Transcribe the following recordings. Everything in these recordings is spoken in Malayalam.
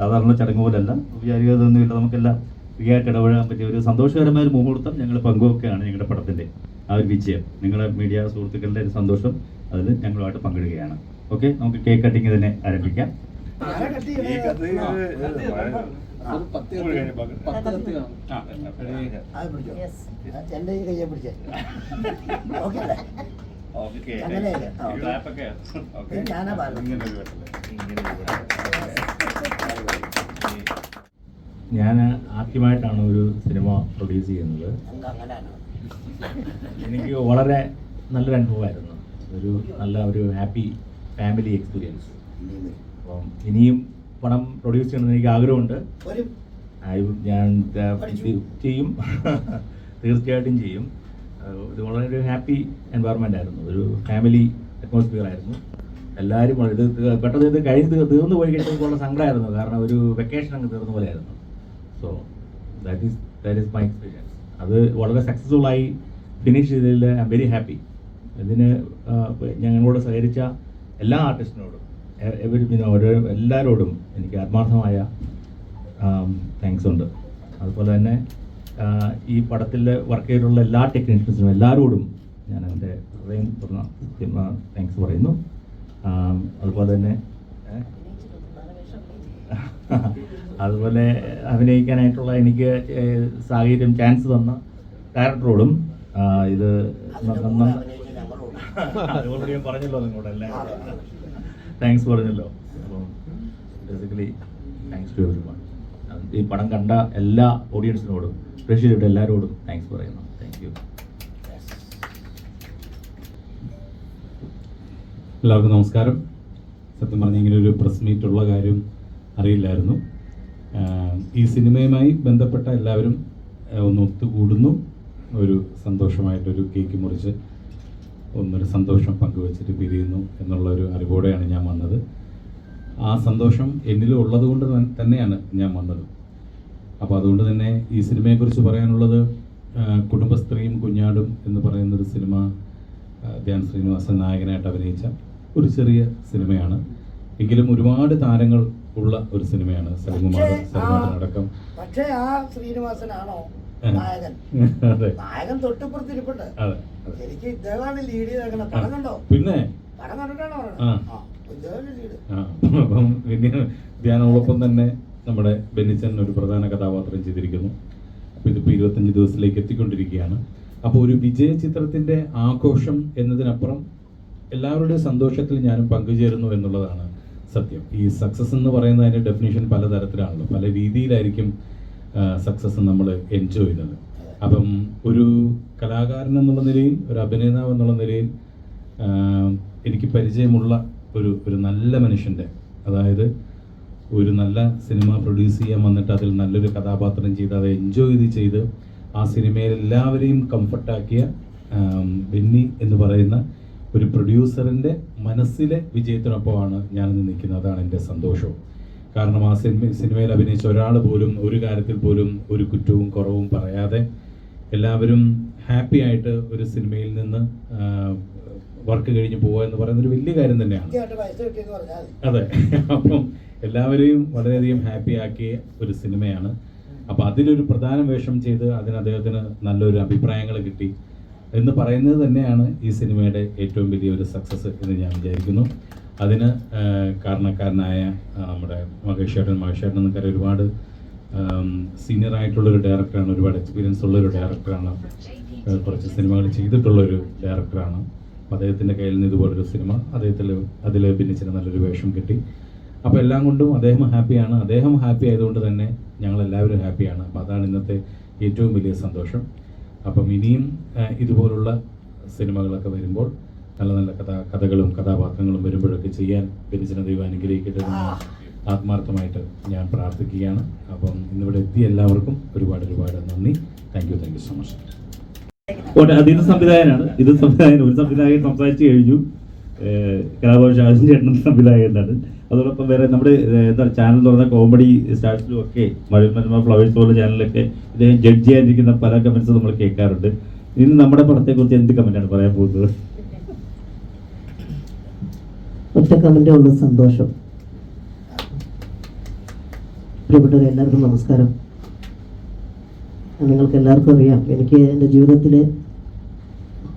സാധാരണ ചടങ്ങ് പോലല്ല വിചാരികതൊന്നുമില്ല നമുക്കെല്ലാം ഫ്രീ ആയിട്ട് ഇടപഴകാൻ പറ്റിയ ഒരു സന്തോഷകരമായ ഒരു മുഹൂർത്തം ഞങ്ങൾ പങ്കുവെക്കുകയാണ് ഞങ്ങളുടെ പടത്തിന്റെ ആ ഒരു വിജയം നിങ്ങളുടെ മീഡിയ സുഹൃത്തുക്കളുടെ ഒരു സന്തോഷം അതിൽ ഞങ്ങളുമായിട്ട് പങ്കിടുകയാണ് ഓക്കെ നമുക്ക് കേക്ക് കട്ടിങ് തന്നെ ആരംഭിക്കാം. എന്റെ കയ്യെ പിടിച്ചേ ഓക്കെ. അങ്ങനെയല്ലേ? ഞാനാ പറഞ്ഞത്. ഞാൻ ആദ്യമായിട്ടാണ് ഒരു സിനിമ പ്രൊഡ്യൂസ് ചെയ്യുന്നത്. എനിക്ക് വളരെ നല്ലൊരു അനുഭവമായിരുന്നു. ഒരു നല്ല ഒരു ഹാപ്പി ഫാമിലി എക്സ്പീരിയൻസ്. അപ്പം ഇനിയും പണം പ്രൊഡ്യൂസ് ചെയ്യണമെന്ന് എനിക്ക് ആഗ്രഹമുണ്ട്. ഞാൻ ചെയ്യും. തീർച്ചയായിട്ടും ചെയ്യും. ഇത് വളരെ ഒരു ഹാപ്പി എൻവയറമെന്റ് ആയിരുന്നു. ഒരു ഫാമിലി അറ്റ്മോസ്ഫിയർ ആയിരുന്നു. എല്ലാവരും ഇത് പെട്ടെന്ന് ഇത് കഴിഞ്ഞ് തീർന്നു പോയി കഴിഞ്ഞപ്പോൾ ഉള്ള സങ്കടമായിരുന്നു കാരണം ഒരു വെക്കേഷൻ അങ്ങ് തീർന്ന പോലെയായിരുന്നു. So that is that is my experience അത് വളരെ സക്സസ്ഫുൾ ആയി ഫിനിഷ് ചെയ്തതിൽ ഐ എം വെരി ഹാപ്പി ഇതിന് ഞങ്ങളോട് സഹകരിച്ച എല്ലാ ആർട്ടിസ്റ്റിനോടും എവരി ഓരോ എല്ലാവരോടും എനിക്ക് ആത്മാർത്ഥമായ താങ്ക്സ് ഉണ്ട്. അതുപോലെ തന്നെ ഈ പടത്തിൽ വർക്ക് ചെയ്തിട്ടുള്ള എല്ലാ ടെക്നീഷ്യൻസിനും എല്ലാവരോടും ഞാൻ എന്റെ ഹൃദയം തുറന്ന താങ്ക്സ് പറയുന്നു. അതുപോലെ തന്നെ അതുപോലെ അഭിനയിക്കാനായിട്ടുള്ള എനിക്ക് സാഹചര്യം ചാൻസ് തന്ന ഡയറക്ടറോടും ഇത് പറഞ്ഞല്ലോ നിങ്ങളോടല്ലേ? താങ്ക്സ് പറഞ്ഞല്ലോ. Basically thanks to everyone ഈ പടം കണ്ട എല്ലാ ഓഡിയൻസിനോടും പ്രേക്ഷകരുടെ എല്ലാവരോടും താങ്ക്സ് പറയുന്നു. താങ്ക് യു എല്ലാവർക്കും നമസ്കാരം. സത്യം പറഞ്ഞ ഇങ്ങനെ ഒരു പ്രസ് മീറ്റ് ഉള്ള കാര്യം അറിയില്ലായിരുന്നു. ഈ സിനിമയുമായി ബന്ധപ്പെട്ട എല്ലാവരും ഒന്ന് ഒത്തുകൂടുന്നു. ഒരു സന്തോഷമായിട്ടൊരു കേക്ക് മുറിച്ച് ഒന്നൊരു സന്തോഷം പങ്കുവച്ചിട്ട് പിരിയുന്നു എന്നുള്ള ഒരു അറിവോടെയാണ് ഞാൻ വന്നത്. ആ സന്തോഷം എന്നിലും ഉള്ളത് കൊണ്ട് തന്നെയാണ് ഞാൻ വന്നത്. അപ്പോൾ അതുകൊണ്ട് തന്നെ ഈ സിനിമയെക്കുറിച്ച് പറയാനുള്ളത് കുടുംബ കുടുംബസ്ത്രീയും കുഞ്ഞാടും എന്ന് പറയുന്നൊരു സിനിമ ധ്യാൻ ശ്രീനിവാസൻ നായകനായിട്ട് അഭിനയിച്ച ഒരു ചെറിയ സിനിമയാണ്. എങ്കിലും ഒരുപാട് താരങ്ങൾ ഉള്ള ഒരു സിനിമയാണ് പക്ഷേ ആ- പക്ഷേ ആ ശ്രീനിവാസനാണോ. നായകൻ? നായകൻ തൊട്ടിപ്പുറത്തിരിപ്പുണ്ട്. അതെ. അതെ ശരിക്കും ഇദ്ദേഹമാണ് ലീഡ് ചെയ്തേക്കണ പടം കണ്ടോ? പിന്നെ? പടം കണ്ടിട്ടാണോ അപ്പം ധ്യാനോടൊപ്പം തന്നെ നമ്മുടെ ബെന്നിച്ചൻ ഒരു പ്രധാന കഥാപാത്രം ചെയ്തിരിക്കുന്നു. അപ്പോൾ ഇതിപ്പോൾ ഇരുപത്തഞ്ച് ദിവസത്തിലേക്ക് എത്തിക്കൊണ്ടിരിക്കുകയാണ്. അപ്പോൾ ഒരു വിജയ ചിത്രത്തിന്റെ ആഘോഷം എന്നതിനപ്പുറം എല്ലാവരുടെയും സന്തോഷത്തിൽ ഞാനും പങ്കുചേരുന്നു എന്നുള്ളതാണ് സത്യം. ഈ സക്സസ് എന്ന് പറയുന്ന അതിന്റെ ഡെഫിനേഷൻ പലതരത്തിലാണല്ലോ പല രീതിയിലായിരിക്കും സക്സസ് നമ്മൾ എൻജോയ് ചെയ്യുന്നത്. അപ്പം ഒരു കലാകാരൻ എന്നുള്ള നിലയിൽ ഒരു അഭിനേതാവ് എന്നുള്ള നിലയിൽ എനിക്ക് പരിചയമുള്ള ഒരു ഒരു നല്ല മനുഷ്യന്റെ അതായത് ഒരു നല്ല സിനിമ പ്രൊഡ്യൂസ് ചെയ്യാൻ വന്നിട്ട് അതിൽ നല്ലൊരു കഥാപാത്രം ചെയ്ത് അത് എൻജോയ് ചെയ്ത് ചെയ്ത് ആ സിനിമയിൽ എല്ലാവരെയും കംഫർട്ടാക്കിയ ബെന്നി എന്ന് പറയുന്ന ഒരു പ്രൊഡ്യൂസറിന്റെ മനസ്സിലെ വിജയത്തിനൊപ്പമാണ് ഞാനിന്ന് നിൽക്കുന്നത്. അതാണ് എന്റെ സന്തോഷവും കാരണം ആ സിനിമ സിനിമയിൽ അഭിനയിച്ച ഒരാൾ പോലും ഒരു കാര്യത്തിൽ പോലും ഒരു കുറ്റവും കുറവും പറയാതെ എല്ലാവരും ഹാപ്പി ആയിട്ട് ഒരു സിനിമയിൽ നിന്ന് വർക്ക് കഴിഞ്ഞ് പോവുക എന്ന് പറയുന്ന ഒരു വലിയ കാര്യം തന്നെയാണ്. അതെ. അപ്പം എല്ലാവരെയും വളരെയധികം ഹാപ്പി ആക്കിയ ഒരു സിനിമയാണ്. അപ്പോൾ അതിലൊരു പ്രധാന വേഷം ചെയ്ത് അതിന് അദ്ദേഹത്തിന് നല്ലൊരു അഭിപ്രായങ്ങൾ കിട്ടി. എന്ന് പറയുന്നത് തന്നെയാണ് ഈ സിനിമയുടെ ഏറ്റവും വലിയ ഒരു സക്സസ് എന്ന് ഞാൻ വിചാരിക്കുന്നു. അതിന് കാരണക്കാരനായ നമ്മുടെ മഹേഷ് ചേട്ടൻ മഹേഷ് ചേട്ടൻ എന്നൊക്കെ ഒരുപാട് സീനിയർ ആയിട്ടുള്ള ഒരു ഡയറക്ടറാണ് ഒരുപാട് എക്സ്പീരിയൻസ് ഉള്ള ഒരു ഡയറക്ടറാണ് കുറച്ച് സിനിമകൾ ചെയ്തിട്ടുള്ള ഒരു ഡയറക്ടറാണ് അദ്ദേഹത്തിന്റെ കയ്യിൽ നിന്ന് ഇതുപോലൊരു സിനിമ അദ്ദേഹത്തിൽ അതിൽ ഭിന്നിച്ചിന് നല്ലൊരു വേഷം കിട്ടി. അപ്പോൾ എല്ലാം കൊണ്ടും അദ്ദേഹം ഹാപ്പിയാണ്. അദ്ദേഹം ഹാപ്പി ആയതുകൊണ്ട് തന്നെ ഞങ്ങളെല്ലാവരും ഹാപ്പിയാണ്. അപ്പോൾ അതാണ് ഇന്നത്തെ ഏറ്റവും വലിയ സന്തോഷം. അപ്പം ഇനിയും ഇതുപോലുള്ള സിനിമകളൊക്കെ വരുമ്പോൾ നല്ല നല്ല കഥാ കഥകളും കഥാപാത്രങ്ങളും വരുമ്പോഴൊക്കെ ചെയ്യാൻ ബെനിച്ചിനെ ദൈവം അനുഗ്രഹിക്കട്ടെ ആത്മാർത്ഥമായിട്ട് ഞാൻ പ്രാർത്ഥിക്കുകയാണ്. അപ്പം ഇന്നിവിടെ എത്തിയ എല്ലാവർക്കും ഒരുപാട് ഒരുപാട് നന്ദി. Thank you thank you so much അതിന് സംവിധായകനാണ്. ഇത് സംവിധായകൻ ഒരു സംവിധായകൻ സംസാരിച്ചു കഴിഞ്ഞു. കലാഭവൻ ഷാജൻ ചേട്ടൻ സംവിധായകനാണ് അതോടൊപ്പം വേറെ നമ്മുടെ എന്താ ചാനൽ തുറന്ന കോമഡി സ്റ്റാർസിലും ഒക്കെ മഴമന്മ ഫ്ലവേഴ്സ് പോലുള്ള ചാനലിലൊക്കെ ഇദ്ദേഹം ജഡ്ജ് ചെയ്യാതിരിക്കുന്ന പല കമന്റ്സ് നമ്മൾ കേൾക്കാറുണ്ട്. ഇനി നമ്മുടെ പടത്തെക്കുറിച്ച് എന്ത് കമന്റാണ് പറയാൻ പോകുന്നത്? ഒറ്റ ഉള്ളൂ സന്തോഷം. എല്ലാവർക്കും നമസ്കാരം. നിങ്ങൾക്ക് എല്ലാവർക്കും അറിയാം എനിക്ക് എന്റെ ജീവിതത്തിൽ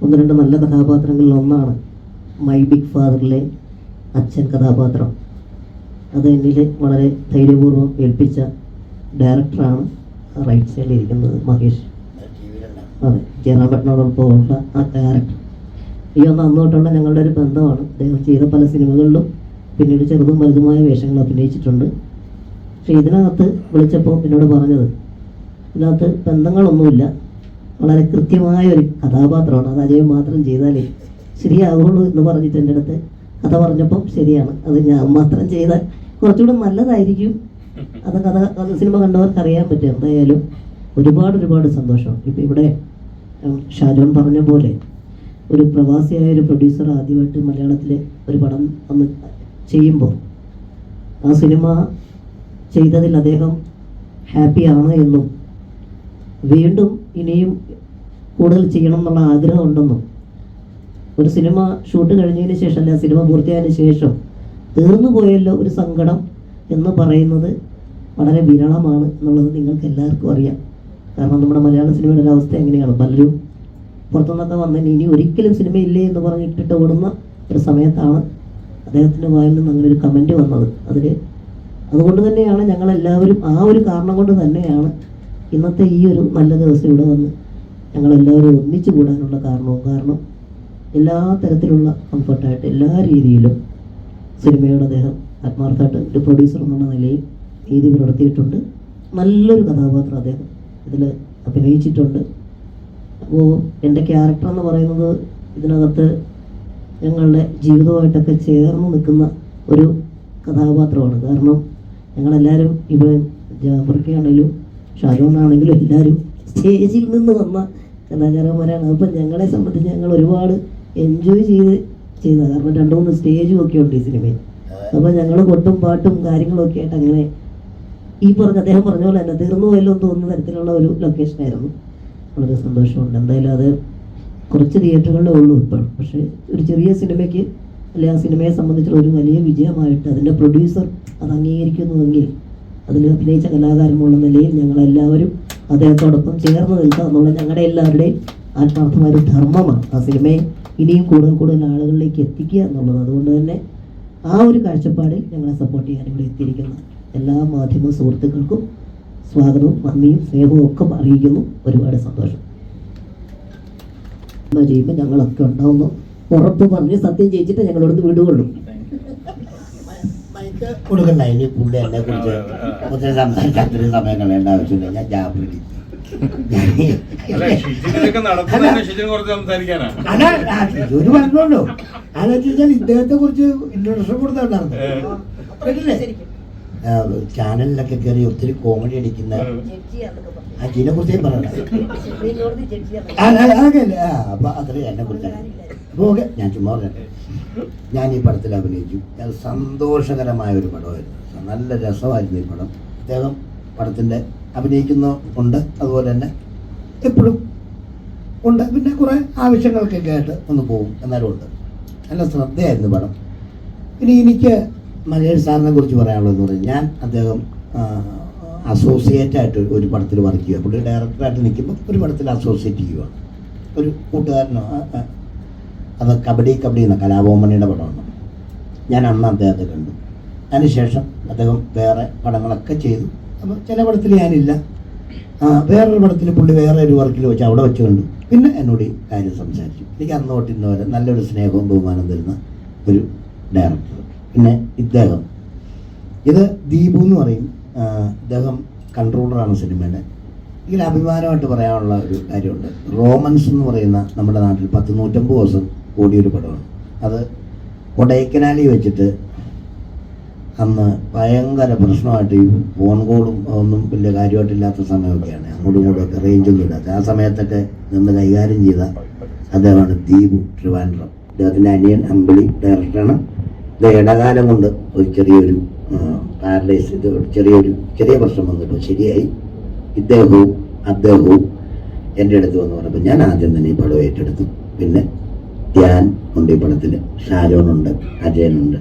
ഒന്ന് രണ്ട് നല്ല കഥാപാത്രങ്ങളിൽ ഒന്നാണ് മൈ ബിഗ് ഫാദറിലെ അച്ഛൻ കഥാപാത്രം. അത് എന്നിൽ വളരെ ധൈര്യപൂർവം ഏൽപ്പിച്ച ഡയറക്ടറാണ് റൈറ്റ് സൈഡിൽ ഇരിക്കുന്നത് മഹേഷ്. അതെ ജയറാം അതെ ജയറാംപട്ടനോടൊപ്പമുള്ള ആ ഡയറക്ടർ. ഈ ഒന്ന് അന്ന് തൊട്ടുള്ള ഞങ്ങളുടെ ഒരു ബന്ധമാണ്. അദ്ദേഹം ചെയ്ത പല സിനിമകളിലും പിന്നീട് ചെറുതും വലുതുമായ വേഷങ്ങൾ അഭിനയിച്ചിട്ടുണ്ട്. പക്ഷേ ഇതിനകത്ത് വിളിച്ചപ്പോൾ എന്നോട് പറഞ്ഞത് ഇതിനകത്ത് ബന്ധങ്ങളൊന്നുമില്ല. വളരെ കൃത്യമായ ഒരു കഥാപാത്രമാണ്. അത് അജയം മാത്രം ചെയ്താലേ ശരിയാകുള്ളൂ എന്ന് പറഞ്ഞിട്ട് എന്റെ അടുത്ത് കഥ പറഞ്ഞപ്പം ശരിയാണ്. അത് ഞാൻ മാത്രം ചെയ്താൽ കുറച്ചുകൂടെ നല്ലതായിരിക്കും. അത് കഥ കഥ സിനിമ കണ്ടവർക്ക് അറിയാൻ പറ്റും. എന്തായാലും ഒരുപാട് ഒരുപാട് സന്തോഷം. ഇപ്പം ഇവിടെ ഷാജോൺ പറഞ്ഞ പോലെ ഒരു പ്രവാസിയായ ഒരു പ്രൊഡ്യൂസർ ആദ്യമായിട്ട് മലയാളത്തിൽ ഒരു പടം വന്ന് ചെയ്യുമ്പോൾ ആ സിനിമ ചെയ്തതിൽ അദ്ദേഹം ഹാപ്പിയാണ് എന്നും വീണ്ടും ഇനിയും കൂടുതൽ ചെയ്യണം എന്നുള്ള ആഗ്രഹം ഉണ്ടെന്നും. ഒരു സിനിമ ഷൂട്ട് കഴിഞ്ഞതിന് ശേഷം അല്ല സിനിമ പൂർത്തിയായതിനു ശേഷം തീർന്നു പോയല്ലോ ഒരു സങ്കടം എന്ന് പറയുന്നത് വളരെ വിരളമാണ് എന്നുള്ളത് നിങ്ങൾക്ക് എല്ലാവർക്കും അറിയാം. കാരണം നമ്മുടെ മലയാള സിനിമയുടെ അവസ്ഥ എങ്ങനെയാണ്? പലരും പുറത്തുനിന്നൊക്കെ വന്നതിന് ഇനി ഒരിക്കലും സിനിമ ഇല്ലേ എന്ന് പറഞ്ഞിട്ടിട്ട് ഓടുന്ന ഒരു സമയത്താണ് അദ്ദേഹത്തിന്റെ വായിൽ നിന്ന് അങ്ങനെ ഒരു കമന്റ് വന്നത്. അതിൽ അതുകൊണ്ട് തന്നെയാണ് ഞങ്ങളെല്ലാവരും ആ ഒരു കാരണം കൊണ്ട് തന്നെയാണ് ഇന്നത്തെ ഈ ഒരു നല്ല ദിവസം ഇവിടെ വന്ന് ഞങ്ങളെല്ലാവരും ഒന്നിച്ചു കൂടാനുള്ള കാരണവും. കാരണം എല്ലാ തരത്തിലുള്ള കംഫർട്ടായിട്ട് എല്ലാ രീതിയിലും സിനിമയോട് അദ്ദേഹം ആത്മാർത്ഥമായിട്ട് ഒരു പ്രൊഡ്യൂസർ എന്നുള്ള നിലയിൽ രീതി പുലർത്തിയിട്ടുണ്ട്. നല്ലൊരു കഥാപാത്രം അദ്ദേഹം ഇതിൽ അഭിനയിച്ചിട്ടുണ്ട്. അപ്പോൾ എന്റെ ക്യാരക്ടർ എന്ന് പറയുന്നത് ഇതിനകത്ത് ഞങ്ങളുടെ ജീവിതമായിട്ടൊക്കെ ചേർന്ന് നിൽക്കുന്ന ഒരു കഥാപാത്രമാണ്. കാരണം ഞങ്ങളെല്ലാവരും ഇവിടെ ജാഫർക്കാണെങ്കിലും ഷാരൂൺ ആണെങ്കിലും എല്ലാവരും സ്റ്റേജിൽ നിന്ന് വന്ന കലാകാരന്മാരാണ്. അപ്പം ഞങ്ങളെ സംബന്ധിച്ച് ഞങ്ങൾ ഒരുപാട് എൻജോയ് ചെയ്ത് ചെയ്ത കാരണം രണ്ടു മൂന്ന് സ്റ്റേജും ഒക്കെ ഉണ്ട് ഈ സിനിമയിൽ അപ്പോൾ ഞങ്ങൾ കൊട്ടും പാട്ടും കാര്യങ്ങളും ഒക്കെ ആയിട്ട് അങ്ങനെ ഈ പറഞ്ഞ അദ്ദേഹം പറഞ്ഞ പോലെ തന്നെ തീർന്നു പോയല്ലോ തോന്നുന്ന തരത്തിലുള്ള ഒരു ലൊക്കേഷൻ ആയിരുന്നു. വളരെ സന്തോഷമുണ്ട്. എന്തായാലും അത് കുറച്ച് തിയേറ്ററുകളിലേ ഉള്ളൂ ഇപ്പോൾ പക്ഷേ ഒരു ചെറിയ സിനിമയ്ക്ക് അല്ലെ ആ സിനിമയെ സംബന്ധിച്ചുള്ള ഒരു വലിയ വിജയമായിട്ട് അതിന്റെ പ്രൊഡ്യൂസർ അത് അംഗീകരിക്കുന്നുവെങ്കിൽ അതിൽ അഭിനയിച്ച കലാകാരന്മുള്ള നിലയിൽ ഞങ്ങളെല്ലാവരും അദ്ദേഹത്തോടൊപ്പം ചേർന്ന് നിൽക്കുക എന്നുള്ള ഞങ്ങളുടെ എല്ലാവരുടെയും ആത്മാർത്ഥമായ ഒരു ധർമ്മമാണ് ആ സിനിമയെ ഇനിയും കൂടുതൽ കൂടുതൽ ആളുകളിലേക്ക് എത്തിക്കുക എന്നുള്ളത് അതുകൊണ്ട് തന്നെ ആ ഒരു കാഴ്ചപ്പാടിൽ ഞങ്ങളെ സപ്പോർട്ട് ചെയ്യാൻ ഇവിടെ എത്തിയിരിക്കുന്ന. എല്ലാ മാധ്യമ സുഹൃത്തുക്കൾക്കും സ്വാഗതവും നന്ദിയും സ്നേഹവും ഒക്കെ അറിയിക്കുന്നു. ഒരുപാട് സന്തോഷം. ചെയ്യുമ്പോൾ ഞങ്ങളൊക്കെ ഉണ്ടാവുന്നു. ഉറപ്പ് പറഞ്ഞ് സത്യം ചെയ്യിച്ചിട്ട് ഞങ്ങളോട് വിടുകയുള്ളൂ കൊടുക്കണ്ട ഇനി പുള്ളി എന്നെ കുറിച്ച് ഒത്തിരി സംസാരിക്കാൻ അത്രയും സമയം കളയേണ്ട ആവശ്യമില്ല. ഞാൻ ജാഫ്രി അല്ല ഷിജിനൊക്കെ നടത്തുന്നതിന് ഷിജിന് കുറച്ച് സംസാരിക്കാനാ? അല്ല ഒരു പറഞ്ഞോളൂ അതെന്ന് വെച്ചാൽ ഇദ്ദേഹത്തെ കുറിച്ച് ഇൻട്രൊഡക്ഷൻ കൊടുത്തോണ്ടായിരുന്നു കേട്ടില്ലേ? ചാനലിലൊക്കെ കയറി ഒത്തിരി കോമഡി അടിക്കുന്ന അജിനെ കുറിച്ച് കുറിച്ചേ പറയണം. അതൊക്കെ ആ അപ്പൊ അത്രയും എന്നെ കുറിച്ചാണ് ഓക്കെ ഞാൻ ചുമ്മാ പറഞ്ഞു ഞാൻ ഈ പടത്തിൽ അഭിനയിച്ചു. അത് സന്തോഷകരമായ ഒരു പടമായിരുന്നു. നല്ല രസമായിരുന്നു ഈ പടം. അദ്ദേഹം പടത്തിന്റെ അഭിനയിക്കുന്ന ഉണ്ട്. അതുപോലെ തന്നെ എപ്പോഴും ഉണ്ട്. പിന്നെ കുറേ ആവശ്യങ്ങൾക്കൊക്കെ ആയിട്ട് ഒന്ന് പോകും എന്നാലും ഉണ്ട്. നല്ല ശ്രദ്ധയായിരുന്നു പടം. ഇനി എനിക്ക് മഹേഷ് സാറിനെ കുറിച്ച് പറയാനുള്ളതെന്ന് പറഞ്ഞാൽ ഞാൻ അദ്ദേഹം അസോസിയേറ്റ് ആയിട്ട് ഒരു പടത്തിൽ വർക്ക് ചെയ്യുക പുള്ളി ഡയറക്ടറായിട്ട് നിൽക്കുമ്പോൾ ഒരു പടത്തിൽ അസോസിയേറ്റ് ചെയ്യുകയാണ് ഒരു കൂട്ടുകാരനോ അത് കബഡി കബഡി എന്ന കലാഭവമണിയുടെ പടമാണ്. ഞാൻ അന്ന് അദ്ദേഹത്തെ കണ്ടു. അതിനുശേഷം അദ്ദേഹം വേറെ പടങ്ങളൊക്കെ ചെയ്തു. അപ്പോൾ ചില പടത്തിൽ ഞാനില്ല. വേറൊരു പടത്തിൽ പുള്ളി വേറെ ഒരു വർക്കിൽ വെച്ച് അവിടെ വെച്ച് കണ്ടു. പിന്നെ എന്നോട് ഈ കാര്യം സംസാരിച്ചു. എനിക്ക് അന്നോട്ട് ഇന്ന പോലെ നല്ലൊരു സ്നേഹവും ബഹുമാനം തരുന്ന ഒരു ഡയറക്ടർ പിന്നെ ഇദ്ദേഹം. ഇത് ദീപു എന്ന് പറയും. ഇദ്ദേഹം കൺട്രോളറാണ് സിനിമയുടെ. ഇതിൽ അഭിമാനമായിട്ട് പറയാനുള്ള ഒരു കാര്യമുണ്ട്. റോമൻസ് എന്ന് പറയുന്ന നമ്മുടെ നാട്ടിൽ പത്ത് നൂറ്റമ്പത് ദിവസം കൂടിയൊരു പടമാണ്. അത് കൊടൈക്കനാലിൽ വെച്ചിട്ട് അന്ന് ഭയങ്കര പ്രശ്നമായിട്ട് ഈ ഫോൺ കോളും ഒന്നും വലിയ കാര്യമായിട്ടില്ലാത്ത സമയമൊക്കെയാണ്. അങ്ങോട്ടും ഇങ്ങോട്ടും ഒക്കെ റേഞ്ചൊന്നും ഇല്ലാത്ത. ആ സമയത്തൊക്കെ നിന്ന് കൈകാര്യം ചെയ്ത അദ്ദേഹമാണ് ദീപു ട്രിവാൻഡ്രം അദ്ദേഹത്തിന്റെ അനിയൻ അമ്പിളി ഡയറക്ടറാണ് ഇത് ഇടകാലം കൊണ്ട് ഒരു ചെറിയൊരു പാരലൈസ് ഇത് ചെറിയൊരു ചെറിയ പ്രശ്നം വന്നിട്ട് ശരിയായി. ഇദ്ദേഹവും അദ്ദേഹവും എന്റെ അടുത്ത് വന്ന് പറഞ്ഞപ്പോൾ ഞാൻ ആദ്യം തന്നെ ഈ പടം ഏറ്റെടുത്തു. പിന്നെ ധ്യാൻ ഉണ്ട് ഈ പടത്തിൽ ഷാരോണുണ്ട് അജയനുണ്ട്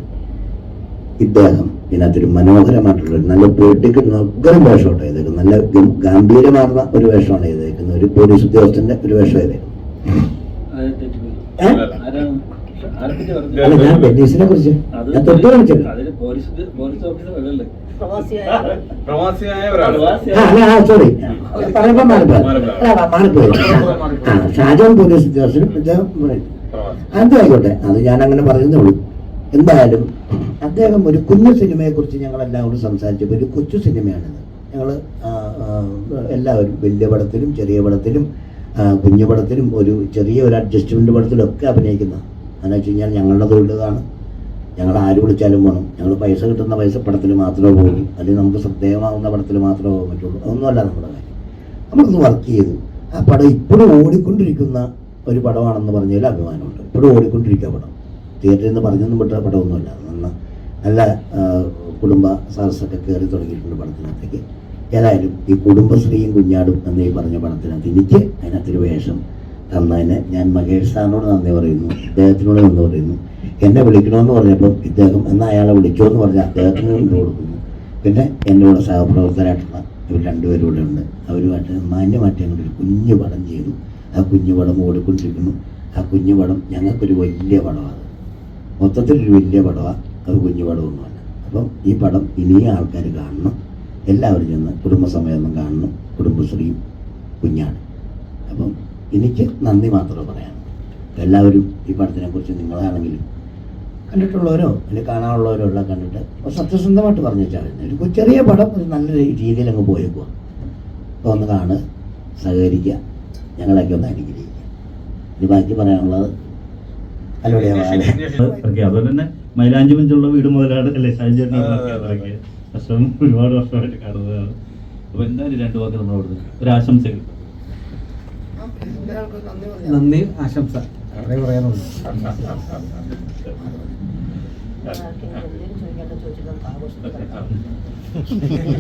ഇദ്ദേഹം ഇതിനകത്തൊരു മനോഹരമായിട്ടുള്ള നല്ല പൊളിറ്റിക്കൽ ഉഗ്രം വേഷം കേട്ടോ ഇതൊക്കെ നല്ല ഗംഭീരമാർന്ന ഒരു വേഷമാണ് ചെയ്തേക്കുന്നത് ഒരു പോലീസ് ഉദ്യോഗസ്ഥന്റെ ഒരു വേഷം ചെയ്തേക്കുന്നത്? അല്ല ഞാൻ ബെന്നീസിനെ കുറിച്ച്. ഞാൻ തൊട്ട് കാണിച്ചത്. സോറി പറയുമ്പോ മാറിപ്പോയി. അല്ല മാറിപ്പോയി. ആ ഷാജോൺ പോലീസ് ഉദ്യോഗസ്ഥനും അദ്ദേഹം പറയും. അതും ആയിക്കോട്ടെ. അത് ഞാൻ അങ്ങനെ പറയുന്നേ ഉള്ളൂ. എന്തായാലും അദ്ദേഹം ഒരു കുഞ്ഞു സിനിമയെ കുറിച്ച് ഞങ്ങൾ എല്ലാവരും സംസാരിച്ചപ്പോൾ ഒരു കൊച്ചു സിനിമയാണിത്. ഞങ്ങൾ എല്ലാവരും വലിയ പടത്തിലും ചെറിയ പടത്തിലും കുഞ്ഞു പടത്തിലും ഒരു ചെറിയ ഒരു അഡ്ജസ്റ്റ്മെന്റ് പടത്തിലും ഒക്കെ അഭിനയിക്കുന്ന. എന്ന് വെച്ച് കഴിഞ്ഞാൽ ഞങ്ങളുടെ തൊഴിലാണ് ഞങ്ങൾ ആര് വിളിച്ചാലും പോകണം ഞങ്ങൾ പൈസ കിട്ടുന്ന പൈസ പടത്തിൽ മാത്രമേ പോകും. അല്ലെങ്കിൽ നമുക്ക് ശ്രദ്ധേയമാവുന്ന പടത്തിൽ മാത്രമേ പോകാൻ പറ്റുള്ളൂ. അതൊന്നുമല്ല നമ്മുടെ കാര്യം. നമ്മളൊന്ന് വർക്ക് ചെയ്തു. ആ പടം ഇപ്പോഴും ഓടിക്കൊണ്ടിരിക്കുന്ന ഒരു പടമാണെന്ന് പറഞ്ഞതിൽ അഭിമാനമുണ്ട്. ഇപ്പോഴും ഓടിക്കൊണ്ടിരിക്കുക പടം. തിയേറ്ററിൽ നിന്ന് പറഞ്ഞൊന്നും പെട്ട പടമൊന്നുമല്ല. നന്ന നല്ല കുടുംബ സദസ്സൊക്കെ കയറി തുടങ്ങിയിട്ടുണ്ട് പടത്തിനകത്തേക്ക്. ഏതായാലും ഈ കുടുംബശ്രീയും കുഞ്ഞാടും എന്ന് ഈ പറഞ്ഞ പടത്തിനകത്ത് എനിക്ക് അതിനകത്തൊരു വേഷം തന്നതിന് ഞാൻ മഹേഷ് സാറിനോട് നന്ദി പറയുന്നു ഇദ്ദേഹത്തിനോട് നന്ദി പറയുന്നു. എന്നെ വിളിക്കണമെന്ന് പറഞ്ഞപ്പം ഇദ്ദേഹം എന്നാൽ അയാളെ വിളിച്ചോ എന്ന് പറഞ്ഞാൽ അദ്ദേഹത്തിന് കൊണ്ട് കൊടുക്കുന്നു. പിന്നെ എന്റെ കൂടെ സഹപ്രവർത്തകരായിട്ടുള്ള ഇവർ രണ്ടുപേരും ഇവിടെ ഉണ്ട്. അവരുമായിട്ട് മാന്യമായിട്ട് ഞങ്ങളൊരു കുഞ്ഞു പടം ചെയ്തു. ആ കുഞ്ഞു പടം ഓടിക്കൊണ്ടിരിക്കുന്നു. ആ കുഞ്ഞു പടം ഞങ്ങൾക്കൊരു വലിയ പടമാണ്. മൊത്തത്തിലൊരു വലിയ പടമാണ്. അത് കുഞ്ഞു പടമൊന്നുമല്ല. അപ്പം ഈ പടം ഇനിയും ആൾക്കാർ കാണണം. എല്ലാവരും ചെന്ന് കുടുംബസമേതം കാണണം. കുടുംബശ്രീയും കുഞ്ഞാണ് അപ്പം എനിക്ക് നന്ദി മാത്രമേ പറയാം എല്ലാവരും ഈ പടത്തിനെ കുറിച്ച് നിങ്ങളാണെങ്കിലും കണ്ടിട്ടുള്ളവരോ അല്ലെങ്കിൽ കാണാനുള്ളവരോ എല്ലാം കണ്ടിട്ട് സത്യസന്ധമായിട്ട് പറഞ്ഞു വെച്ചാൽ ഒരു ചെറിയ പടം ഒരു നല്ല രീതിയിൽ അങ്ങ് പോയേക്കുക അപ്പോൾ ഒന്ന് കാണുക സഹകരിക്കുക ഞങ്ങളൊക്കെ ഒന്ന് അനുഗ്രഹിക്കുക. ഇനി ബാക്കി പറയാനുള്ളത് ഓക്കെ അതുപോലെ തന്നെ മൈലാഞ്ചി മഞ്ചുള്ള വീട് മുതലാണ് അല്ലേ? സാഹചര്യം വർഷം ഒരുപാട് വർഷമായിട്ട് കാണുന്നതാണ്. അപ്പൊ എന്തായാലും രണ്ടു വാക്ക് നമ്മൾ അവിടുന്ന്. ഒരു ആശംസകൾ നന്ദി ആശംസ. അത്രേ പറയാനുള്ളൂ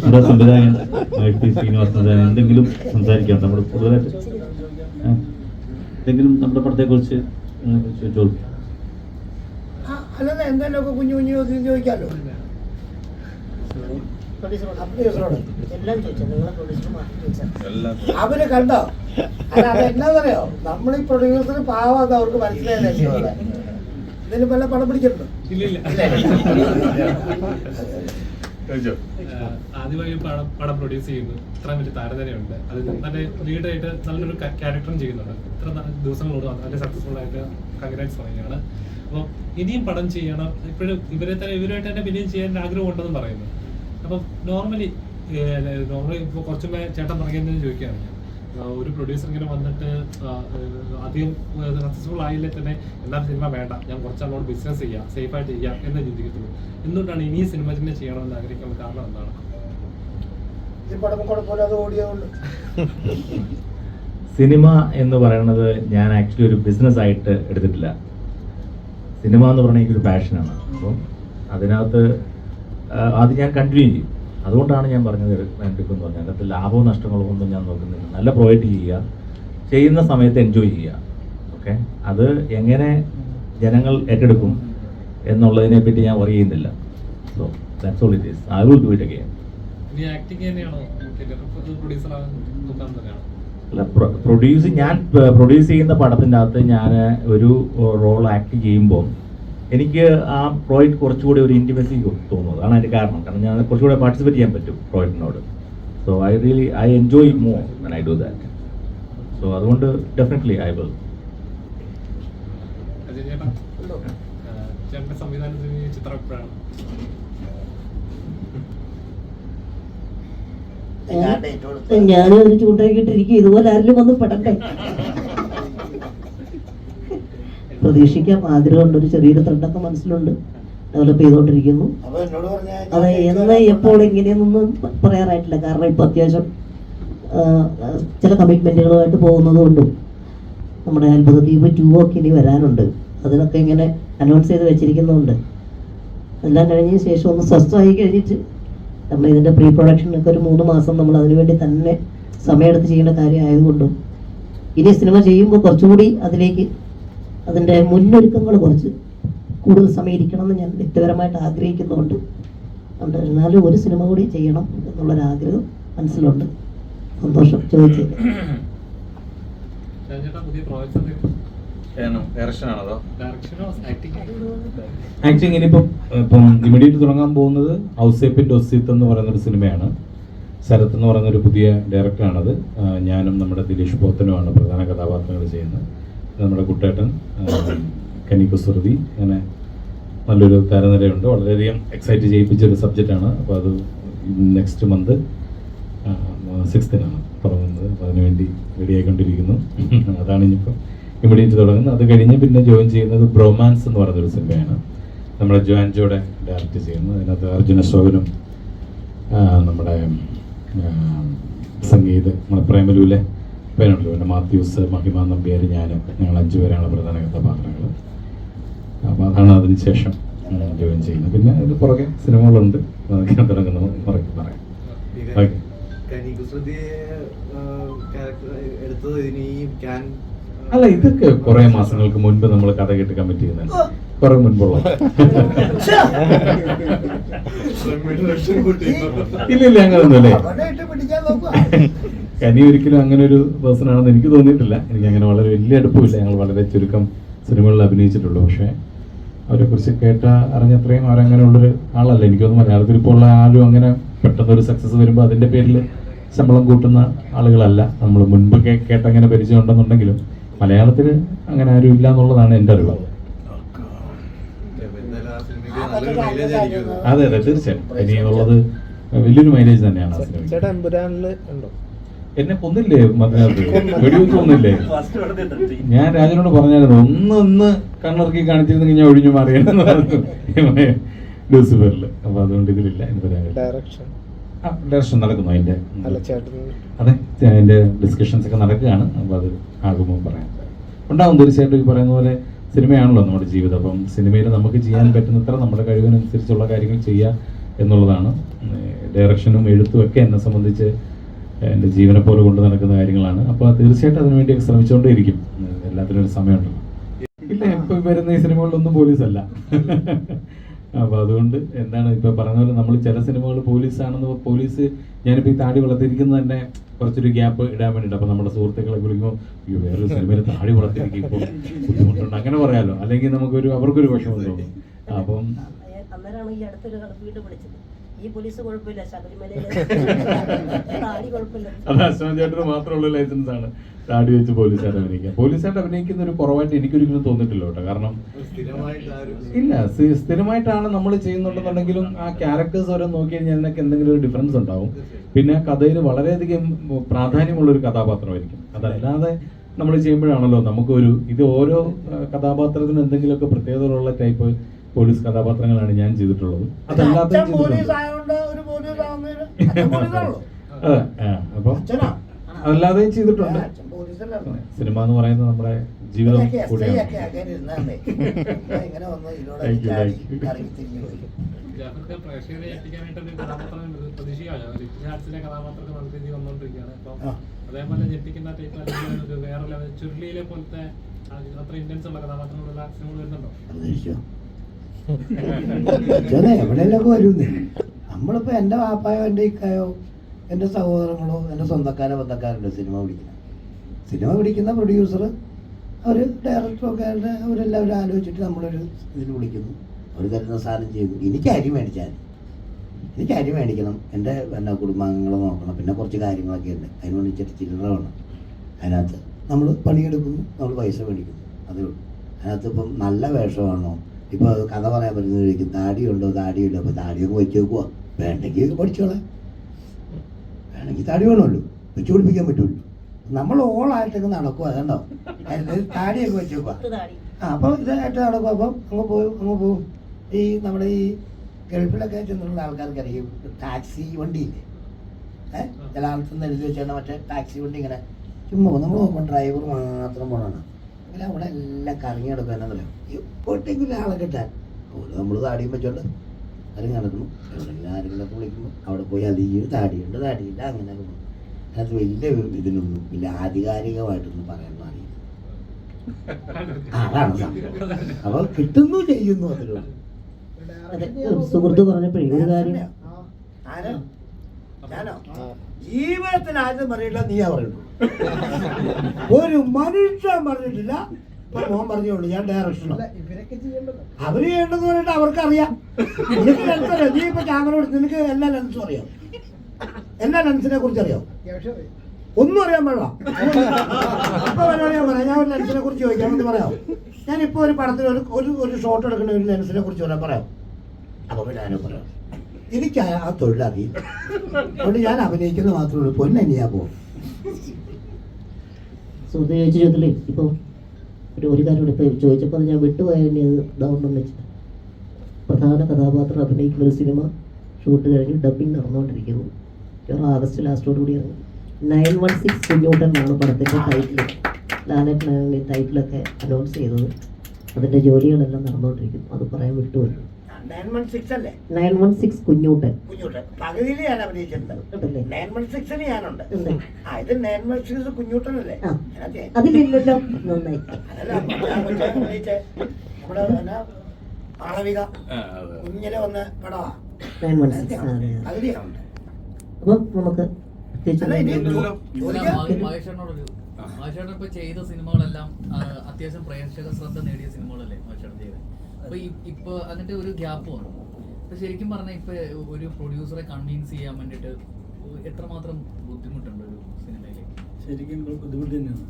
നമ്മുടെ സംവിധായകൻ ടി ശ്രീനിവാസൻ എന്തെങ്കിലും സംസാരിക്കാം. നമ്മുടെ കൂടുതലായിട്ട്. എന്തെങ്കിലും നമ്മുടെ പടത്തെ കുറിച്ച് ചോദിച്ചു അല്ലാതെ എന്തായാലും കുഞ്ഞു കുഞ്ഞു ചോദ്യം ചോദിക്കാമല്ലോ എല്ലാം അവർ കണ്ടോ? അല്ല അത് എന്നാന്നറിയോ? നമ്മൾ ഈ പ്രൊഡ്യൂസർ പാവാന്ന് അവർക്ക് മനസ്സിലായില്ല? ഇതിന് വല്ല പണം പിടിച്ചിട്ടുണ്ടോ? ആദ്യമായി പടം പടം പ്രൊഡ്യൂസ് ചെയ്യുന്നു. ഇത്ര വലിയ താരതമ്യമുണ്ട് അത് നല്ല ലീഡായിട്ട് നല്ലൊരു ക്യാരക്ടറും ചെയ്യുന്നുണ്ട്. ഇത്ര ദിവസങ്ങളോട് നല്ല സക്സസ്ഫുൾ ആയിട്ട് കൺഗ്രാറ്റ്സ് പറയുകയാണ് അപ്പോൾ ഇനിയും പടം ചെയ്യണം. ഇപ്പോഴും ഇവരെ തന്നെ ഇവരുമായിട്ട് തന്നെ പിന്നെയും ചെയ്യാൻ ആഗ്രഹം ഉണ്ടെന്ന് പറയുന്നു. അപ്പം നോർമലി നോർമലി ഇപ്പോൾ കുറച്ചും ചേട്ടൻ പറയുന്നതിന് ചോദിക്കുകയാണ് ഞാൻ. ഒരു പ്രൊഡ്യൂസർ ഇങ്ങനെ വന്നിട്ട് അധികം സക്സസ്ഫുൾ ആയില്ലേ തന്നെ എല്ലാ സിനിമ വേണ്ട. ഞാൻ കുറച്ചാളോട് ബിസിനസ് ചെയ്യാം സേഫ് സേഫായിട്ട് ചെയ്യാം എന്ന് ചിന്തിക്കത്തുള്ളൂ. എന്തുകൊണ്ടാണ് ഇനി സിനിമ തന്നെ ചെയ്യണമെന്ന് ആഗ്രഹിക്കാനുള്ള കാരണം എന്താണ്? സിനിമ എന്ന് പറയുന്നത് ഞാൻ ആക്ച്വലി ഒരു ബിസിനസ് ആയിട്ട് എടുത്തിട്ടില്ല. സിനിമ എന്ന് പറഞ്ഞാൽ എനിക്കൊരു പാഷനാണ്. അപ്പം അതിനകത്ത് അത് ഞാൻ കണ്ടിന്യൂ ചെയ്യും. അതുകൊണ്ടാണ് ഞാൻ പറഞ്ഞത് എടുക്കുമെന്ന് പറഞ്ഞാൽ അതിനകത്ത് ലാഭവും നഷ്ടങ്ങളും ഒന്നും ഞാൻ നോക്കുന്നില്ല. നല്ല പ്രൊവൈഡ് ചെയ്യുക. ചെയ്യുന്ന സമയത്ത് എൻജോയ് ചെയ്യുക. ഓക്കെ അത് എങ്ങനെ ജനങ്ങൾ ഏറ്റെടുക്കും എന്നുള്ളതിനെ പറ്റി ഞാൻ വറി ചെയ്യുന്നില്ല. So that's all it is I will do it again ഇനി ആക്ടിങ് തന്നെയാണോ? പ്രൊഡ്യൂസർ പ്രൊഡ്യൂസ് ഞാൻ പ്രൊഡ്യൂസ് ചെയ്യുന്ന പടത്തിന്റെ അകത്ത് ഞാൻ ഒരു റോൾ ആക്ട് ചെയ്യുമ്പോൾ എനിക്ക് ആ പ്രോജക്റ്റ് കുറച്ചുകൂടി ഒരു ഇന്റിമസി തോന്നുന്നത് അതാണ് അതിന്റെ കാരണം. കാരണം ഞാൻ കുറച്ചുകൂടി പാർട്ടിസിപ്പേറ്റ് ചെയ്യാൻ പറ്റും പ്രോജക്റ്റിനോട് so I really I enjoy more when I do that so അതുകൊണ്ട് ഡെഫിനറ്റ്ലി ഐ വിൽ സംവിധാനത്തിന് ചിത്രം ഞാൻ ഒരു ചൂണ്ടാക്കിയിട്ടിരിക്കും ഇതുപോലെ ആരെങ്കിലും വന്ന് പെടണ്ടേ പ്രതീക്ഷിക്കാം. ആഗ്രഹമുണ്ട് ഒരു ചെറിയൊരു ത്രെഡൊക്കെ മനസ്സിലുണ്ട്. ഡെവലപ്പ് ചെയ്തുകൊണ്ടിരിക്കുന്നു അത് എന്ന് എപ്പോൾ എങ്ങനെയെന്നൊന്നും പറയാറായിട്ടില്ല. കാരണം ഇപ്പൊ അത്യാവശ്യം ചില കമ്മിറ്റ്മെന്റുകളുമായിട്ട് പോകുന്നത് കൊണ്ടും നമ്മുടെ അത്ഭുത ദ്വീപ് ടൂ ഒക്കെ ഇനി വരാനുണ്ട്. അതിനൊക്കെ ഇങ്ങനെ അനൗൺസ് ചെയ്ത് വെച്ചിരിക്കുന്നുണ്ട്. എല്ലാം കഴിഞ്ഞ ശേഷം ഒന്ന് സ്വസ്ഥമായി കഴിഞ്ഞിട്ട് നമ്മൾ ഇതിന്റെ പ്രീ പ്രൊഡക്ഷനൊക്കെ ഒരു മൂന്ന് മാസം നമ്മൾ അതിനുവേണ്ടി തന്നെ സമയമെടുത്ത് ചെയ്യേണ്ട കാര്യമായതുകൊണ്ടും ഇനി സിനിമ ചെയ്യുമ്പോൾ കുറച്ചുകൂടി അതിലേക്ക് അതിന്റെ മുന്നൊരുക്കങ്ങൾ കുറച്ച് കൂടുതൽ സമയം എന്ന് ഞാൻ വ്യക്തിപരമായിട്ട് ആഗ്രഹിക്കുന്നുണ്ട് ഉണ്ട് എന്നാലും ഒരു സിനിമ കൂടി ചെയ്യണം എന്നുള്ളൊരാഗ്രഹം മനസ്സിലുണ്ട്. സന്തോഷം. ചോദിച്ചത് ആക്ടിങ് ഇനിയിപ്പം ഇപ്പം ഇമ്മീഡിയറ്റ് തുടങ്ങാൻ പോകുന്നത് ഔസേപ്പിന്റെ ഒസിത്ത് എന്ന് പറയുന്ന ഒരു സിനിമയാണ്. ശരത് എന്ന് പറയുന്ന ഒരു പുതിയ ഡയറക്ടറാണത് ഞാനും നമ്മുടെ ദിലീഷ് പോത്തനുമാണ് പ്രധാന കഥാപാത്രങ്ങൾ ചെയ്യുന്നത്. നമ്മുടെ കുട്ടേട്ടൻ കനി കുസൃതി അങ്ങനെ നല്ലൊരു താരനിരയുണ്ട്. വളരെയധികം എക്സൈറ്റ് ചെയ്യിപ്പിച്ച ഒരു സബ്ജക്റ്റാണ് അപ്പോൾ അത് നെക്സ്റ്റ് മന്ത് സിക്സ്തിനാണ് തുടങ്ങുന്നത്. അപ്പോൾ അതിനുവേണ്ടി റെഡിയായിക്കൊണ്ടിരിക്കുന്നു അതാണ് ഇനിയിപ്പോൾ ഇമ്മീഡിയറ്റ് തുടങ്ങുന്നത് അത് കഴിഞ്ഞ് പിന്നെ ജോയിൻ ചെയ്യുന്നത് ബ്രോമാൻസ് എന്ന് പറയുന്നൊരു സിനിമയാണ്. നമ്മുടെ ജോൻജോടെ ഡയറക്റ്റ് ചെയ്യുന്നത് അതിനകത്ത് അർജുന അശോകനും ആ, നമ്മുടെ സംഗീത നമ്മുടെ പ്രേമലൂലെ പേരുണ്ടല്ലോ. പിന്നെ മാത്യൂസ് മഹിമ നമ്പ്യാർ ഞാനും ഞങ്ങൾ അഞ്ചു പേരാണ് പ്രധാന കഥാപാത്രങ്ങൾ. അപ്പോൾ അതാണ് അതിന് ശേഷം ജോയിൻ ചെയ്യുന്നത്. പിന്നെ അതിന് പുറകെ സിനിമകളുണ്ട്. അതൊക്കെ തുടങ്ങുന്നത് പുറകെ പറയാം. ഓക്കെ. എടുത്തത് ഇനി ക്യാൻ അല്ല ഇതൊക്കെ കുറെ മാസങ്ങൾക്ക് മുൻപ് നമ്മൾ കഥ കേട്ട് കമ്മിറ്റ് ചെയ്യുന്നുണ്ട് കുറെ മുൻപുള്ള. ഇല്ലില്ല അങ്ങനെ അങ്ങനൊന്നുമല്ലേ കനി ഒരിക്കലും അങ്ങനെ ഒരു പേഴ്സൺ ആണെന്ന് എനിക്ക് തോന്നിയിട്ടില്ല. എനിക്ക് അങ്ങനെ വളരെ വലിയ അടുപ്പമില്ല. ഞങ്ങൾ വളരെ ചുരുക്കം സിനിമകളിൽ അഭിനയിച്ചിട്ടുള്ളൂ. പക്ഷേ അവരെ കുറിച്ച് കേട്ട അറിഞ്ഞത്രയും അവരങ്ങനെ ഉള്ളൊരു ആളല്ല. എനിക്കൊന്നും മലയാളത്തിൽ ഇപ്പോൾ ഉള്ള ആരും അങ്ങനെ പെട്ടെന്ന് ഒരു സക്സസ് വരുമ്പോൾ അതിന്റെ പേരിൽ ശമ്പളം കൂട്ടുന്ന ആളുകളല്ല. നമ്മൾ മുൻപ് കേ- കേട്ടങ്ങനെ പരിചയം ഉണ്ടെന്നുണ്ടെങ്കിലും മലയാളത്തിൽ അങ്ങനെ ആരും ഇല്ല എന്നുള്ളതാണ് എന്റെ അറിവ്. അതെ അതെ തീർച്ചയായും. ഇനിയുള്ളത് വലിയൊരു മൈലേജ് തന്നെയാണ് ആ സിനിമ ചേട്ടാ എമ്പുരാനിൽ ഉണ്ടോ? എന്നെ കൊന്നില്ലേ മതിനകത്ത് വെടിവെച്ച് കൊന്നില്ലേ? ഞാൻ രാജനോട് പറഞ്ഞായിരുന്നു ഒന്ന് ഒന്ന് കണ്ണിറക്കി കാണിച്ചിരുന്നെങ്കിൽ ഞാൻ ഒഴിഞ്ഞു മാറിയെന്ന് പറഞ്ഞു. ലൂസിഫറിൽ അപ്പൊ അതുകൊണ്ട് ഇതിലില്ല എന്ന് പറയാൻ ഡയറക്ഷൻ ഡയറക്ഷൻ നടക്കുന്നു അതിന്റെ അതെ അതിന്റെ ഡിസ്കഷൻസ് ഒക്കെ നടക്കുകയാണ്. അപ്പോൾ അത് ആകുമ്പോൾ പറയാം. ഉണ്ടാവും തീർച്ചയായിട്ടും ഈ പറയുന്ന പോലെ സിനിമയാണല്ലോ നമ്മുടെ ജീവിതം. അപ്പം സിനിമയിൽ നമുക്ക് ചെയ്യാൻ പറ്റുന്നത്ര നമ്മുടെ കഴിവിനനുസരിച്ചുള്ള കാര്യങ്ങൾ ചെയ്യുക എന്നുള്ളതാണ്. ഡയറക്ഷനും എഴുത്തും ഒക്കെ എന്നെ സംബന്ധിച്ച് എന്റെ ജീവനെ പോലെ കൊണ്ട് നടക്കുന്ന കാര്യങ്ങളാണ്. അപ്പോൾ തീർച്ചയായിട്ടും അതിനുവേണ്ടി ശ്രമിച്ചുകൊണ്ടേ ഇരിക്കും എല്ലാത്തിനും ഒരു സമയമുണ്ടല്ലോ. ഇല്ല ഇപ്പം വരുന്ന ഈ സിനിമകളിലൊന്നും പോലീസല്ല. അപ്പൊ അതുകൊണ്ട് എന്താണ് ഇപ്പൊ പറഞ്ഞ പോലെ നമ്മൾ ചില സിനിമകൾ പോലീസ് ആണെന്ന് പോലീസ് ഞാനിപ്പോ ഈ താടി വളർത്തിരിക്കുന്നത് തന്നെ കുറച്ചൊരു ഗ്യാപ്പ് ഇടാൻ വേണ്ടിയിട്ട് അപ്പൊ നമ്മുടെ സുഹൃത്തുക്കളെ വിളിക്കുമ്പോൾ അയ്യോ വേറൊരു സിനിമയിൽ താടി വളർത്തിരിക്കും ഇപ്പോൾ ബുദ്ധിമുട്ടുണ്ട്? അങ്ങനെ പറയാലോ. അല്ലെങ്കിൽ നമുക്കൊരു അവർക്കൊരു വിഷമം തോന്നും അപ്പം അന്നേരമാണ് ഈ അടുത്തൊരു വീട് വിളിച്ചത് ഈ പോലീസ് കുഴപ്പമില്ല. ശബരിമലയിൽ താടി കുഴപ്പമില്ല. അത് അശ്വൻ ചേട്ടന് മാത്രമുള്ള ലൈസൻസ് ആണ് താടി വെച്ച് പോലീസായിട്ട് അഭിനയിക്കാം. പോലീസായിട്ട് അഭിനയിക്കുന്ന ഒരു കുറവായിട്ട് എനിക്കൊരിക്കലും തോന്നിട്ടില്ല കേട്ടോ. കാരണം ഇല്ല സ്ഥി- സ്ഥിരമായിട്ടാണ് നമ്മൾ ചെയ്യുന്നുണ്ടെന്നുണ്ടെങ്കിലും ആ ക്യാരക്ടേഴ്സ് ഓരോ നോക്കി കഴിഞ്ഞാൽ അതിനൊക്കെ എന്തെങ്കിലും ഒരു ഡിഫറൻസ് ഉണ്ടാവും. പിന്നെ കഥയിൽ വളരെയധികം പ്രാധാന്യമുള്ള ഒരു കഥാപാത്രമായിരിക്കും. അതല്ലാതെ നമ്മൾ ചെയ്യുമ്പോഴാണല്ലോ നമുക്കൊരു ഇത് ഓരോ കഥാപാത്രത്തിന് എന്തെങ്കിലുമൊക്കെ പ്രത്യേകതകളുള്ള ടൈപ്പ് പോലീസ് കഥാപാത്രങ്ങളാണ് ഞാൻ ചെയ്തിട്ടുള്ളത്. അതല്ലാത്ത അതെ അപ്പം അല്ലാതെയും ചെയ്തിട്ടുണ്ട്. സിനിമ എന്ന് പറയുന്നത് നമ്മുടെ ജീവിതം അതേപോലെ ഞെട്ടിക്കുന്ന ടൈപ്പ് ഒരു വേറെ ലെവൽ ചുരുളിയിലെ പോലത്തെ ആ, അത്ര ഇന്റൻസ് ഉള്ള കഥാപാത്രങ്ങളുള്ള സിനിമകൾ വരുന്നുണ്ടോ? പ്രതീക്ഷിച്ചോ അച്ഛനെ എവിടെയെങ്കിലൊക്കെ വരുന്നേ. നമ്മളിപ്പോ എന്റെ വാപ്പായോ എന്റെ ഇക്കായോ എന്റെ സഹോദരങ്ങളോ എന്റെ സ്വന്തക്കാരോ ബന്ധക്കാരുണ്ട് സിനിമ പിടിക്കുന്നത് സിനിമ പിടിക്കുന്ന പ്രൊഡ്യൂസർ അവർ ഡയറക്ടറൊക്കെ അവരെല്ലാവരും ആലോചിച്ചിട്ട് നമ്മളൊരു ഇതിൽ വിളിക്കുന്നു. അവർ തരുന്ന സാധനം ചെയ്യുന്നു. എനിക്ക് അരി മേടിച്ചാൽ. എനിക്ക് അരി മേടിക്കണം. എന്റെ എന്നാ കുടുംബാംഗങ്ങളെ നോക്കണം. പിന്നെ കുറച്ച് കാര്യങ്ങളൊക്കെ ഉണ്ട്. അതിന് വേണ്ടി ഇച്ചിരി ചില്ലറ വേണം. അതിനകത്ത് നമ്മൾ പണിയെടുക്കുന്നു. നമ്മൾ പൈസ മേടിക്കുന്നു. അതേ ഉള്ളൂ. അതിനകത്ത് ഇപ്പം നല്ല വേഷമാണോ? ഇപ്പോൾ കഥ പറയാൻ പറ്റുന്നതായിരിക്കും താടിയുണ്ടോ താടിയുണ്ടോ അപ്പോൾ താടിയൊക്കെ വെച്ച് വെക്കുക വേണ്ടെങ്കിൽ പഠിച്ചോളാം. വേണമെങ്കിൽ താടി വേണമല്ലോ. വെച്ച് പിടിപ്പിക്കാൻ പറ്റുമല്ലോ. നമ്മൾ ഓളായിട്ടൊക്കെ നടക്കുക അതുണ്ടോ താടിയൊക്കെ വെച്ച് വെക്കുക പത്ത് താടി. ആ അപ്പോൾ ഇതായിട്ട് നടക്കും അപ്പം അങ്ങ് പോകും അങ്ങ് പോകും ഈ നമ്മുടെ ഈ ഗൾഫിലൊക്കെ ചെന്നുള്ള ആൾക്കാർക്ക് അറിയും ടാക്സി വണ്ടിയില്ലേ? ഏഹ് ചില ആൾക്കാർ എഴുതി വെച്ചാൽ മറ്റേ ടാക്സി വണ്ടി ഇങ്ങനെ ചുമ്മാ നമ്മൾ നോക്കുമ്പോൾ ഡ്രൈവർ മാത്രം പോകണം അങ്ങനെ അവിടെ എല്ലാം കറങ്ങി നടക്കുക എന്നറിയാം എപ്പോഴത്തേക്കും ആളെ കിട്ടാൻ. നമ്മൾ താടിയും വെച്ചോണ്ട് കറങ്ങി നടക്കുന്നു. എവിടെയെങ്കിലും ആരെങ്കിലുമൊക്കെ വിളിക്കുമ്പോൾ അവിടെ പോയി അതിൽ താടിയുണ്ട് താടിയില്ല അങ്ങനെ പോകും അതിനകത്ത് വലിയ ഇതിനൊന്നും വലിയ ആധികാരികമായിട്ടൊന്നും പറയാൻ അറിയില്ല ആ, അതാണ് സംഭവം. അപ്പൊ കിട്ടുന്നു ചെയ്യുന്നു അതിലൂടെ അതെ സുഹൃത്ത് പറഞ്ഞപ്പോഴേ ഒരു കാര്യം? ആരാ? ഞാനോ? ജീവിതത്തിൽ ആരും പറയില്ല നീയാ പറയുള്ളൂ ഒരു മനുഷ്യൻ പറഞ്ഞിട്ടില്ല. മോൻ പറഞ്ഞോളൂ ഞാൻ ഡയറക്ഷൻ അവർ ചെയ്യേണ്ടത് പറഞ്ഞിട്ട് അവർക്കറിയാം. നിനക്ക് ലെൻസ് അറിയാം നീ ഇപ്പൊ ക്യാമറ എടുത്ത് നിനക്ക് എല്ലാ ലെൻസും അറിയാം. എല്ലാ ലൻസിനെ കുറിച്ച് അറിയാം. ഒന്നും അറിയാൻ പാടില്ല. അപ്പൊ ഞാൻ പറയാം. ഞാൻ ഒരു ലെൻസിനെ കുറിച്ച് ചോദിക്കാമെന്ന് പറയാം. ഞാൻ ഇപ്പൊ ഒരു പടത്തിൽ ഒരു ഒരു ഷോട്ട് എടുക്കുന്ന ഒരു ലെൻസിനെ കുറിച്ച് പറയാൻ പറയാം. അപ്പൊ ഞാനും പറയാം. എനിക്ക് ആ തൊഴിലറിയില്ല അതുകൊണ്ട് ഞാൻ അഭിനയിക്കുന്ന മാത്രമേ ഉള്ളൂ. പൊന്നെനിയാ പോകും ഇപ്പൊ ഒരു ഒരു കാര്യം ഇപ്പോൾ ചോദിച്ചപ്പോൾ അത് ഞാൻ വിട്ടുപോയ ഇതാവുണ്ടെന്ന് പ്രധാന കഥാപാത്രം അഭിനയിക്കുന്ന ഒരു സിനിമ ഷൂട്ട് കഴിഞ്ഞ് ഡബിങ് നടന്നുകൊണ്ടിരിക്കുന്നു. ഒരു ആഗസ്റ്റ് ലാസ്റ്റോട് കൂടി ഇറങ്ങി. നയൻ വൺ സിക്സ് കുഞ്ഞൂട്ടൻ എന്നാണ് പടത്തിന്റെ ടൈറ്റിൽ ലാലറ്റ് നയന്റെ ടൈറ്റിലൊക്കെ അനൗൺസ് ചെയ്തത്. അതിന്റെ ജോലികളെല്ലാം നടന്നുകൊണ്ടിരിക്കും അത് പറയാൻ വിട്ടുപോയി നയൻ വൺ സിക്സ് കുഞ്ഞൂട്ടൻ. കുഞ്ഞുട്ടെ പകുതിയിൽ ഞാൻ അഭിനയിച്ചിട്ടുണ്ട്. ഉണ്ടല്ലേ? നയൻ വൺ സിക്സിന് ഞാനുണ്ട്. ഉണ്ട്. ആ ഇത് നയൻ വൺ സിക്സ് കുഞ്ഞൂട്ടനല്ലേ? ആ. അതെ അതിലില്ലല്ലോ. നന്നായി. നമ്മുടെ മാളവിക കുഞ്ഞിലെ വന്ന നയൻ വൺ സിക്സ് അതെ അതിൽ ഞാനുണ്ട് അപ്പം നമുക്ക് മഹേഷേട്ടൻ ഇപ്പൊ ചെയ്ത സിനിമകളെല്ലാം അത്യാവശ്യം പ്രേക്ഷക ശ്രദ്ധ നേടിയ സിനിമകളല്ലേ മഹേഷേട്ടൻ ചെയ്തത് അപ്പൊ ഇപ്പൊ അങ്ങനത്തെ ഒരു ഗ്യാപ്പ് വന്നു. അപ്പൊ ശരിക്കും പറഞ്ഞാൽ ഇപ്പൊ ഒരു പ്രൊഡ്യൂസറെ കൺവിൻസ് ചെയ്യാൻ വേണ്ടിട്ട് എത്രമാത്രം ബുദ്ധിമുട്ടുണ്ട് ഒരു ശരിക്കും ബുദ്ധിമുട്ട് തന്നെയാണ്.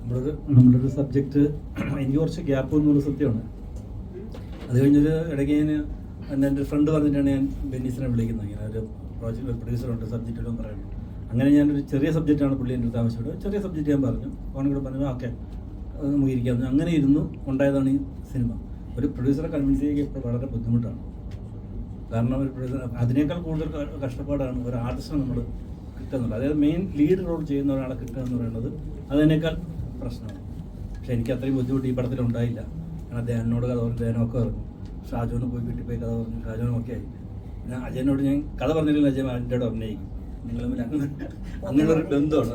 നമ്മളൊരു നമ്മളൊരു സബ്ജക്റ്റ് എനിക്ക് കുറച്ച് ഗ്യാപ്പ് എന്നുള്ള സത്യമാണ്. അത് കഴിഞ്ഞൊരു ഇടയ്ക്ക് ഞാൻ എന്റെ ഫ്രണ്ട് പറഞ്ഞിട്ടാണ് ഞാൻ ബെന്നീസിനെ വിളിക്കുന്നത്. ഇങ്ങനെ ഒരു പ്രോജക്റ്റ് ഒരു പ്രൊഡ്യൂസറുണ്ട് സബ്ജക്റ്റ് ഇടും പറയുന്നത് അങ്ങനെ ഞാനൊരു ചെറിയ സബ്ജക്റ്റാണ് പുള്ളി എന്റെ ആവശ്യപ്പെട്ടത്. ചെറിയ സബ്ജക്റ്റ് ഞാൻ പറഞ്ഞു. ഫോണിലൂടെ പറഞ്ഞു ഓക്കെ നമുക്ക് ഇരിക്കാം. അങ്ങനെ ഇരുന്നു. ഉണ്ടായതാണ് ഈ സിനിമ. ഒരു പ്രൊഡ്യൂസറെ കൺവിൻസ് ചെയ്യുക ഇപ്പോൾ വളരെ ബുദ്ധിമുട്ടാണ്. കാരണം ഒരു പ്രൊഡ്യൂസർ അതിനേക്കാൾ കൂടുതൽ കഷ്ടപ്പാടാണ് ഒരു ആർട്ടിസ്റ്റിനെ നമ്മൾ കിട്ടുന്നത്. അതായത് മെയിൻ ലീഡ് റോൾ ചെയ്യുന്ന ഒരാളെ കിട്ടുക എന്ന് പറയുന്നത് അതിനേക്കാൾ പ്രശ്നമാണ്. പക്ഷെ എനിക്ക് അത്രയും ബുദ്ധിമുട്ട് ഈ പടത്തിൽ ഉണ്ടായില്ല കാരണം ധ്യാനോട് കഥ പറഞ്ഞു ധ്യാനമൊക്കെ പറഞ്ഞു. ഷാജുവിന് പോയി വീട്ടിൽ പോയി കഥ പറഞ്ഞു. ഷാജുവിനും ഒക്കെ ആയി. പിന്നെ അജയനോട് ഞാൻ കഥ പറഞ്ഞില്ലെങ്കിൽ അജയൻ എന്റെ അഭിനയിക്കും. നിങ്ങൾ അങ്ങനെ ഒരു ബന്ധമാണ്.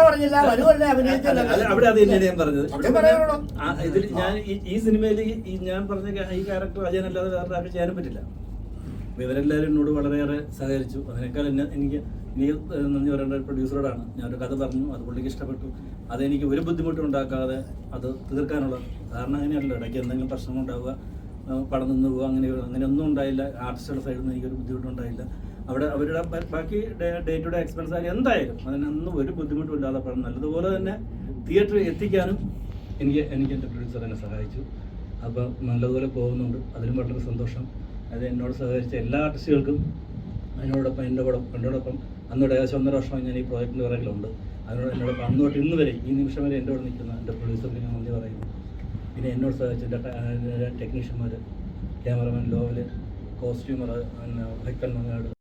പറഞ്ഞില്ല. അവിടെ അത് തന്നെയാണ് ഞാൻ പറഞ്ഞത്. ഇതിൽ ഞാൻ ഈ- സിനിമയിൽ ഈ ഞാൻ പറഞ്ഞ ഈ ക്യാരക്ടർ അജയനല്ലാതെ വേറെ ആർക്ക് ചെയ്യാനും പറ്റില്ല. ഇവരെല്ലാവരും എന്നോട് വളരെയേറെ സഹകരിച്ചു. അതിനേക്കാൾ എന്നെ എനിക്ക് നീ നന്ദി പറയേണ്ട ഒരു പ്രൊഡ്യൂസറോടാണ് ഞാനൊരു കഥ പറഞ്ഞു അത് പുള്ളിക്ക് ഇഷ്ടപ്പെട്ടു. അതെനിക്ക് ഒരു ബുദ്ധിമുട്ടും ഉണ്ടാക്കാതെ അത് തീർക്കാനുള്ള കാരണം അങ്ങനെയല്ല. ഇടയ്ക്ക് എന്തെങ്കിലും പ്രശ്നം ഉണ്ടാവുക ആ, പടം നിന്ന് പോകുക അങ്ങനെ അങ്ങനെ ഒന്നും ഉണ്ടായില്ല. ആർട്ടിസ്റ്റുകളുടെ സൈഡിൽ നിന്ന് എനിക്കൊരു ബുദ്ധിമുട്ടുണ്ടായില്ല. അവിടെ അവരുടെ ബാക്കി ഡേ ടു ഡേ എക്സ്പെൻസ് ആയാലും എന്തായാലും അതിനൊന്നും ഒരു ബുദ്ധിമുട്ടും ഇല്ലാതെ പടം നല്ലതുപോലെ തന്നെ തിയേറ്ററിൽ എത്തിക്കാനും എനിക്ക് എനിക്ക് എന്റെ പ്രൊഡ്യൂസർ എന്നെ സഹായിച്ചു. അപ്പം നല്ലതുപോലെ പോകുന്നുണ്ട്. അതിലും വളരെ സന്തോഷം. അത് എന്നോട് സഹകരിച്ച എല്ലാ ആർട്ടിസ്റ്റുകൾക്കും അതിനോടൊപ്പം എന്റെ കൂടെ എന്നോടൊപ്പം അന്നോട് ഏകദേശം ഒന്നര വർഷമായി ഞാൻ ഈ പ്രോജക്റ്റിന്റെ പിറകിലുണ്ട്. അതിനോട് എന്നോടൊപ്പം അന്ന് തൊട്ട് ഇന്ന് വരെ ഈ നിമിഷം വരെ എന്റെ കൂടെ നിൽക്കുന്ന എന്റെ പ്രൊഡ്യൂസറിന് ഞാൻ നന്ദി പറയുന്നു. പിന്നെ എന്നോട് സഹായിച്ച എന്റെ ടെക്നീഷ്യന്മാർ ക്യാമറമാൻ ലോവൽ കോസ്റ്റ്യൂമർ ഹെക്കൻ മങ്ങാട്.